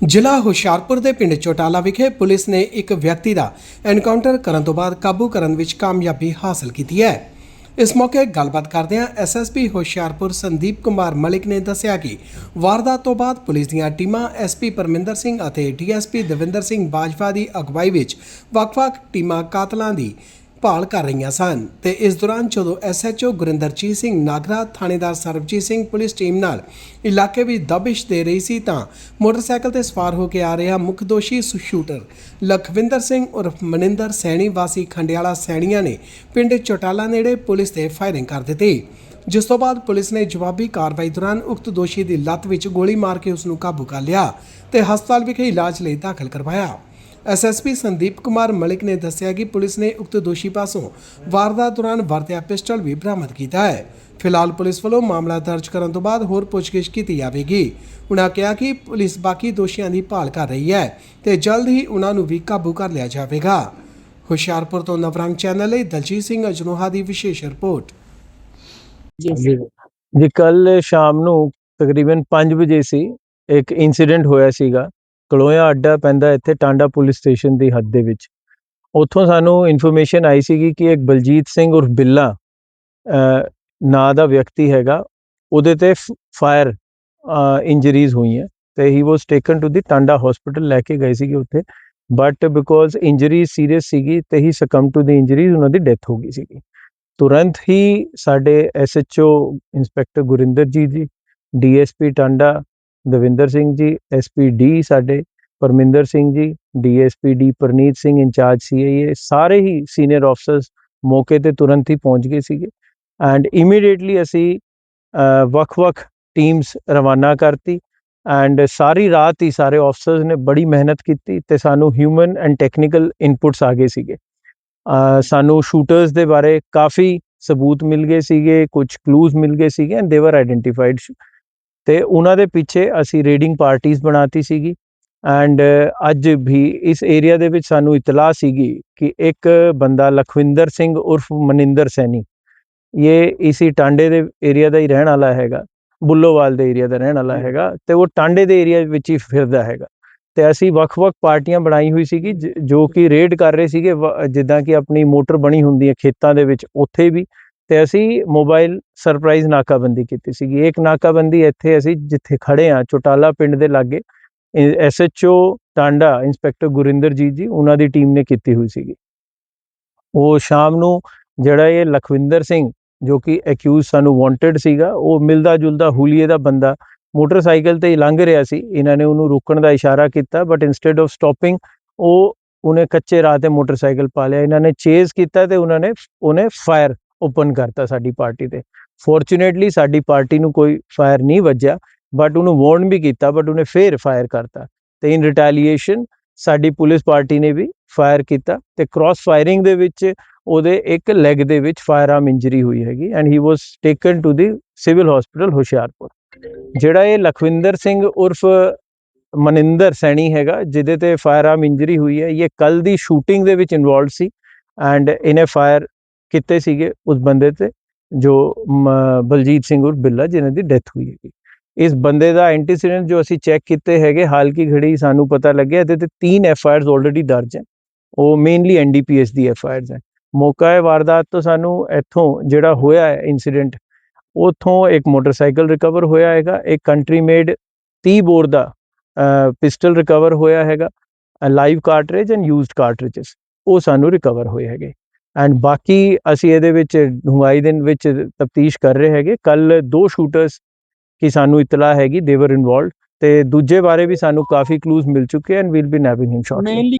ਜ਼ਿਲ੍ਹਾ ਹੁਸ਼ਿਆਰਪੁਰ ਦੇ ਪਿੰਡ ਚੋਟਾਲਾ ਵਿਖੇ ਪੁਲਿਸ ਨੇ ਇੱਕ ਵਿਅਕਤੀ ਦਾ ਐਨਕਾਊਂਟਰ ਕਰਨ ਤੋਂ ਬਾਅਦ ਕਾਬੂ ਕਰਨ ਵਿੱਚ ਕਾਮਯਾਬੀ ਹਾਸਲ ਕੀਤੀ ਹੈ। ਇਸ ਮੌਕੇ ਗੱਲਬਾਤ ਕਰਦਿਆਂ ਐਸਐਸਪੀ ਹੁਸ਼ਿਆਰਪੁਰ ਸੰਦੀਪ ਕੁਮਾਰ ਮਲਿਕ ਨੇ ਦੱਸਿਆ ਕਿ ਵਾਰਦਾਤ ਤੋਂ ਬਾਅਦ ਪੁਲਿਸ ਦੀਆਂ ਟੀਮਾਂ ਐਸਪੀ ਪਰਮਿੰਦਰ ਸਿੰਘ ਅਤੇ ਡੀਐਸਪੀ ਦਵਿੰਦਰ ਸਿੰਘ ਬਾਜਵਾ ਦੀ ਅਗਵਾਈ ਵਿੱਚ ਵੱਖ-ਵੱਖ ਟੀਮਾਂ ਕਾਤਲਾਂ ਦੀ ਭਾਲ ਕਰ ਰਹੀਆਂ ਸਨ ਤੇ ਇਸ ਦੌਰਾਨ ਜਦੋਂ ਐਸਐਚਓ ਗੁਰਿੰਦਰਜੀਤ ਸਿੰਘ ਨਾਗਰਾ, ਥਾਣੇਦਾਰ ਸਰਬਜੀਤ ਸਿੰਘ ਪੁਲਿਸ ਟੀਮ ਨਾਲ ਇਲਾਕੇ ਵਿੱਚ ਦਬਿਸ਼ ਦੇ ਰਹੀ ਸੀ ਤਾਂ ਮੋਟਰਸਾਈਕਲ ਤੇ ਸਵਾਰ ਹੋ ਕੇ ਆ ਰਿਹਾ ਮੁੱਖ ਦੋਸ਼ੀ ਸ਼ੂਟਰ ਲਖਵਿੰਦਰ ਸਿੰਘ ਉਰਫ ਮਨਿੰਦਰ ਸੈਣੀ, ਵਾਸੀ ਖੰਡਿਆਲਾ ਸੈਣੀਆਂ ਨੇ ਪਿੰਡ ਚੋਟਾਲਾ ਨੇੜੇ ਪੁਲਿਸ ਤੇ ਫਾਇਰਿੰਗ ਕਰ ਦਿੱਤੀ। ਜਿਸ ਤੋਂ ਬਾਅਦ ਪੁਲਿਸ ਨੇ ਜਵਾਬੀ ਕਾਰਵਾਈ ਦੌਰਾਨ ਉਕਤ ਦੋਸ਼ੀ ਦੀ ਲੱਤ ਵਿੱਚ ਗੋਲੀ ਮਾਰ ਕੇ ਉਸ ਨੂੰ ਕਾਬੂ ਕਰ ਲਿਆ ਤੇ ਹਸਪਤਾਲ ਵਿਖੇ ਇਲਾਜ ਲਈ ਦਾਖਲ ਕਰਵਾਇਆ। ਐਸਐਸਪੀ ਸੰਦੀਪ ਕੁਮਾਰ ਮਲਿਕ ਨੇ ਦੱਸਿਆ ਕਿ ਪੁਲਿਸ ਨੇ ਉਕਤ ਦੋਸ਼ੀ ਪਾਸੋਂ ਵਾਰਦਾਤ ਦੌਰਾਨ ਵਰਤਿਆ ਪਿਸਟਲ ਵੀ ਬਰਾਮਦ ਕੀਤਾ ਹੈ। ਫਿਲਹਾਲ ਪੁਲਿਸ ਵੱਲੋਂ ਮਾਮਲਾ ਦਰਜ ਕਰਨ ਤੋਂ ਬਾਅਦ ਹੋਰ ਪੁੱਛਗਿੱਛ ਕੀਤੀ ਜਾਵੇਗੀ। ਉਨ੍ਹਾਂ ਕਿਹਾ ਕਿ ਪੁਲਿਸ ਬਾਕੀ ਦੋਸ਼ੀਆਂ ਦੀ ਭਾਲ ਕਰ ਰਹੀ ਹੈ ਤੇ ਜਲਦ ਹੀ ਉਨ੍ਹਾਂ ਨੂੰ ਵੀ ਕਾਬੂ ਕਰ ਲਿਆ ਜਾਵੇਗਾ। ਹੁਸ਼ਿਆਰਪੁਰ ਤੋਂ ਨਵਰੰਗ ਚੈਨਲ ਲਈ ਦਲਜੀਤ ਸਿੰਘ ਅਜਨੋਹਾ ਦੀ ਵਿਸ਼ੇਸ਼ ਰਿਪੋਰਟ। ਜੀ। ਕੱਲ ਸ਼ਾਮ ਨੂੰ ਤਕਰੀਬਨ 5 ਵਜੇ ਸੀ ਇੱਕ ਇਨਸੀਡੈਂਟ ਹੋਇਆ ਸੀਗਾ। ਕਲੋਇਆ ਅੱਡਾ ਪੈਂਦਾ ਇੱਥੇ ਟਾਂਡਾ ਪੁਲਿਸ ਸਟੇਸ਼ਨ ਦੀ ਹੱਦ ਦੇ ਵਿੱਚ। ਉੱਥੋਂ ਸਾਨੂੰ ਇਨਫੋਰਮੇਸ਼ਨ ਆਈ ਸੀਗੀ ਕਿ ਇੱਕ ਬਲਜੀਤ ਸਿੰਘ ਉਰਫ ਬਿੱਲਾ ਨਾਂ ਦਾ ਵਿਅਕਤੀ ਹੈਗਾ, ਉਹਦੇ ਤੇ ਫਾਇਰ ਇੰਜਰੀਜ਼ ਹੋਈਆਂ ਤੇ he was taken to the Tanda hospital ਲੈ ਕੇ ਗਏ ਸੀਗੇ ਉੱਥੇ। ਬਟ ਬਿਕੋਜ਼ ਇੰਜਰੀ ਸੀਰੀਅਸ ਸੀਗੀ ਤੇ he succumb to the injuries ਉਹਨਾਂ ਦੀ ਡੈਥ ਹੋ ਗਈ ਸੀਗੀ। ਤੁਰੰਤ ਹੀ ਸਾਡੇ ਐਸਐਚਓ ਇੰਸਪੈਕਟਰ ਗੁਰਿੰਦਰਜੀਤ ਜੀ DSP Tanda Davinder Singh ji SP D ਸਾਡੇ, Parminder Singh ji DSP D Parneet Singh incharge CIA ਸਾਰੇ ਹੀ ਸੀਨੀਅਰ ਆਫਸਰਸ ਮੌਕੇ ਤੇ ਤੁਰੰਤ ਹੀ ਪਹੁੰਚ ਗਏ ਸੀਗੇ। ਐਂਡ ਇਮੀਡੀਏਟਲੀ ਅਸੀਂ ਵੱਖ-ਵੱਖ ਟੀਮਸ ਰਵਾਨਾ ਕਰਤੀ। ਐਂਡ ਸਾਰੀ ਰਾਤ ਹੀ ਸਾਰੇ ਆਫਸਰਸ ਨੇ ਬੜੀ ਮਿਹਨਤ ਕੀਤੀ ਤੇ ਸਾਨੂੰ ਹਿਊਮਨ ਐਂਡ ਟੈਕਨੀਕਲ ਇਨਪੁਟਸ ਆ ਗਏ ਸੀਗੇ। ਸਾਨੂੰ ਸ਼ੂਟਰਸ ਦੇ ਬਾਰੇ ਕਾਫੀ ਸਬੂਤ ਮਿਲ ਗਏ ਸੀਗੇ ਕੁਝ ਕਲੂਜ਼ ਮਿਲ ਗਏ ਸੀਗੇ ਐਂਡ ਦੇ ਵਰ ਆਇਡੈਂਟੀਫਾਈਡ ਤੇ ਉਹਨਾਂ ਦੇ ਪਿੱਛੇ ਅਸੀਂ ਰੇਡਿੰਗ ਪਾਰਟੀਆਂ ਬਣਾਤੀ ਸੀਗੀ ਐਂਡ ਅੱਜ ਵੀ ਇਸ ਏਰੀਆ ਦੇ ਵਿੱਚ ਸਾਨੂੰ ਇਤਲਾਹ ਸੀਗੀ ਕਿ ਇੱਕ ਬੰਦਾ ਲਖਵਿੰਦਰ ਸਿੰਘ ਉਰਫ ਮਨਿੰਦਰ ਸੈਣੀ ਇਹ ਇਸੀ ਟਾਂਡੇ ਦੇ ਏਰੀਆ ਦਾ ਹੀ ਰਹਿਣ ਵਾਲਾ ਹੈਗਾ ਬੁੱਲੋਵਾਲ ਦੇ ਏਰੀਆ ਦਾ ਰਹਿਣ ਵਾਲਾ। ਹੈਗਾ ਤੇ ਉਹ ਟਾਂਡੇ ਦੇ ਏਰੀਆ ਵਿੱਚ ਹੀ ਫਿਰਦਾ ਹੈਗਾ ਤੇ ਅਸੀਂ ਵੱਖ-ਵੱਖ ਪਾਰਟੀਆਂ ਬਣਾਈ ਹੋਈ ਸੀਗੀ ਜ- ਕਿ ਰੇਡ ਕਰ ਰਹੇ ਸੀਗੇ ਜਿੱਦਾਂ ਕਿ ਆਪਣੀ ਮੋਟਰ ਬਣੀ ਹੁੰਦੀ ਹੈ ਖੇਤਾਂ ਦੇ ਵਿੱਚ ਉੱਥੇ ਵੀ ਤੇ ਅਸੀਂ ਮੋਬਾਈਲ ਸਰਪ੍ਰਾਈਜ਼ ਨਾਕਾਬੰਦੀ ਕੀਤੀ ਸੀਗੀ। ਇੱਕ ਨਾਕਾਬੰਦੀ ਇੱਥੇ ਅਸੀਂ ਜਿੱਥੇ ਖੜੇ ਆ ਚੋਟਾਲਾ ਪਿੰਡ ਦੇ ਲਾਗੇ ਐਸਐਚਓ ਟਾਂਡਾ ਇੰਸਪੈਕਟਰ ਗੁਰਿੰਦਰਜੀਤ ਜੀ ਉਹਨਾਂ ਦੀ ਟੀਮ ਨੇ ਕੀਤੀ ਹੋਈ ਸੀਗੀ। ਉਹ ਸ਼ਾਮ ਨੂੰ ਜਿਹੜਾ ਇਹ ਲਖਵਿੰਦਰ ਸਿੰਘ, ਜੋ ਕਿ ਅਕਿਊਜ਼ ਸਾਨੂੰ ਵਾਂਟਡ ਸੀਗਾ, ਉਹ ਮਿਲਦਾ ਜੁਲਦਾ ਹੁਲੀਏ ਦਾ ਬੰਦਾ ਮੋਟਰਸਾਈਕਲ ਤੇ ਹੀ ਲੰਘ ਰਿਹਾ ਸੀ। ਇਹਨਾਂ ਨੇ ਉਹਨੂੰ ਰੋਕਣ ਦਾ ਇਸ਼ਾਰਾ ਕੀਤਾ ਬਟ ਇਨਸਟੈਡ ਆਫ ਸਟਾਪਿੰਗ ਉਹ ਉਹਨੇ ਕੱਚੇ ਰਾਹ ਤੇ ਮੋਟਰਸਾਈਕਲ ਪਾ ਲਿਆ। ਇਹਨਾਂ ਨੇ ਚੇਜ਼ ਕੀਤਾ ਤੇ ਉਹਨਾਂ ਨੇ, ਉਹਨੇ ਫਾਇਰ ਓਪਨ ਕਰਤਾ ਸਾਡੀ ਪਾਰਟੀ ਤੇ। ਫੋਰਚੂਨੇਟਲੀ ਸਾਡੀ ਪਾਰਟੀ ਨੂੰ ਕੋਈ ਫਾਇਰ ਨਹੀਂ ਵੱਜਿਆ ਬਟ ਉਹਨੂੰ ਵਾਰਨ ਵੀ ਕੀਤਾ ਬਟ ਉਹਨੇ ਫੇਰ ਫਾਇਰ ਕਰਤਾ। ਤੇ ਇਨ ਰਿਟੈਲੀਏਸ਼ਨ ਸਾਡੀ ਪੁਲਿਸ ਪਾਰਟੀ ਨੇ ਵੀ ਫਾਇਰ ਕੀਤਾ ਤੇ ਕ੍ਰਾਸ ਫਾਇਰਿੰਗ ਦੇ ਵਿੱਚ ਉਹਦੇ ਇੱਕ ਲੈਗ ਦੇ ਵਿੱਚ ਫਾਇਰ ਆਰਮ ਇੰਜਰੀ ਹੋਈ ਹੈਗੀ and he was taken to the civil hospital Hoshiarpur. ਜਿਹੜਾ ਇਹ ਲਖਵਿੰਦਰ ਸਿੰਘ ਉਰਫ ਮਨਿੰਦਰ ਸੈਣੀ ਹੈਗਾ, ਜਿਹਦੇ ਤੇ ਫਾਇਰ ਆਰਮ ਇੰਜਰੀ ਹੋਈ ਹੈ, ਇਹ ਕੱਲ ਦੀ ਸ਼ੂਟਿੰਗ ਦੇ ਵਿੱਚ ਇਨਵੋਲਡ ਸੀ ਐਂਡ ਇਹਨੇ ਫਾਇਰ ਕੀਤੇ ਸੀਗੇ ਉਸ ਬੰਦੇ ਤੇ, ਜੋ ਬਲਜੀਤ ਸਿੰਘ ਉਰਫ ਬਿੱਲਾ, ਜਿਨ੍ਹਾਂ ਦੀ ਡੈਥ ਹੋਈ ਹੈਗੀ। ਇਸ ਬੰਦੇ ਦਾ ਐਂਟੀਸੀਡੈਂਟ ਜੋ ਅਸੀਂ ਚੈੱਕ ਕੀਤੇ ਹੈਗੇ, ਹਾਲ ਕੀ ਘੜੀ ਸਾਨੂੰ ਪਤਾ ਲੱਗਿਆ, ਇਹਦੇ ਤੇ ਤਿੰਨ ਐਫ ਆਈ ਆਰਸ ਆਲਰੇਡੀ ਦਰਜ ਹੈ। ਉਹ ਮੇਨਲੀ ਐਨਡੀਪੀਐਸ ਦੀ ਐਫ ਆਈ ਆਰਸ ਹੈ। ਮੌਕਾ ਹੈ ਵਾਰਦਾਤ ਤੋਂ ਸਾਨੂੰ ਇੱਥੋਂ ਜਿਹੜਾ ਹੋਇਆ ਹੈ ਇਨਸੀਡੈਂਟ ਉਥੋਂ ਇੱਕ ਮੋਟਰਸਾਈਕਲ ਰਿਕਵਰ ਹੋਇਆ ਹੈਗਾ, ਇੱਕ ਕੰਟਰੀ ਮੇਡ 30 ਬੋਰ ਦਾ ਪਿਸਟਲ ਰਿਕਵਰ ਹੋਇਆ ਹੈਗਾ live cartridge and used cartridges ਉਹ ਸਾਨੂੰ ਰਿਕਵਰ ਹੋਏ ਹੈਗੇ। ਐਂਡ ਬਾਕੀ ਅਸੀਂ ਇਹਦੇ ਵਿੱਚ ਡੂੰਘਾਈ ਦੇ ਵਿੱਚ ਤਫਤੀਸ਼ ਕਰ ਰਹੇ ਹੈਗੇ। ਕੱਲ ਦੋ ਸ਼ੂਟਰਸ ਕੀ ਸਾਨੂੰ ਇਤਲਾ ਹੈਗੀ ਦੇ ਵਰ ਇਨਵੋਲਡ ਤੇ ਦੂਜੇ ਬਾਰੇ ਵੀ ਸਾਨੂੰ ਕਾਫੀ ਕਲੂਜ਼ ਮਿਲ ਚੁੱਕੇ and we'll be nabbing him shortly